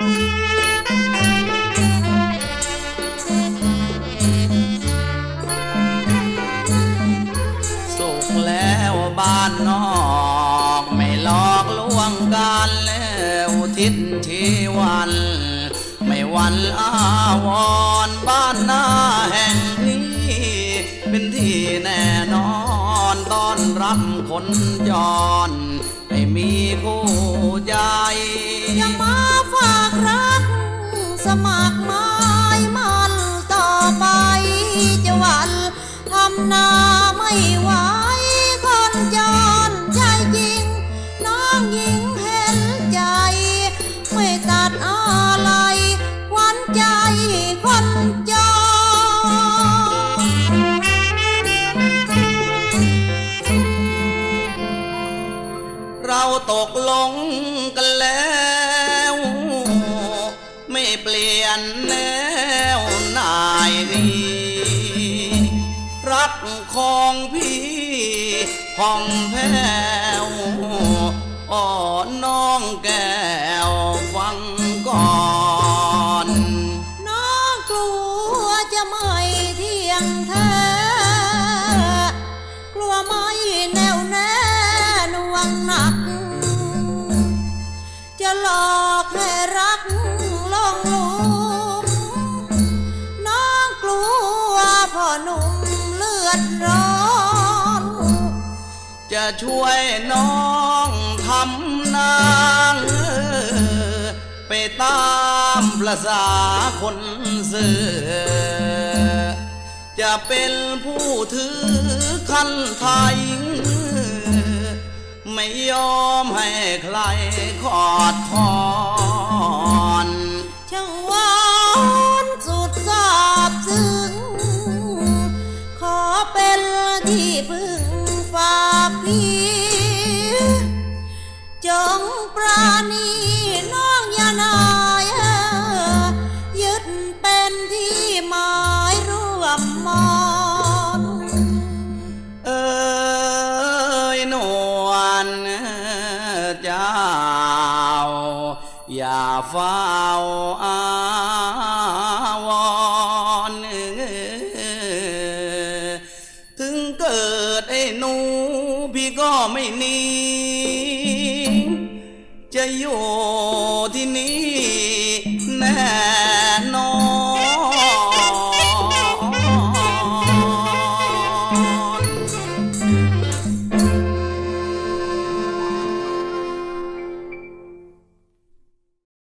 สุขแล้วบ้านนอกไม่หลอกลวงกันแล้วทิศชีวัน ไม่วันอาวรณ์บ้านหน้าแห่งนี้ เป็นที่แน่นอนต้อนรับคนจรให้มีคู่ เราตกลงกันแล้ว ไม่เปลี่ยนแนวนายนีรักของพี่ห้องแผ้วอ่อนน้องแก้วฟังก่อนน้องกลัวจะไม่เที่ยงแท้ นัก จะหลอกให้รักลงลุมน้องกลัวพ่อหนุ่มเลือดร้อน จะช่วยน้องทำนางไปตามประสาคนเสือจะเป็นผู้ถือคันไทย ไม่ยอมให้ใครขอดคอ เจ้า อย่าเฝ้าอาวอนถึงเกิดไอ้หนู พี่ก็ไม่หนีจะอยู่ที่นี่แน่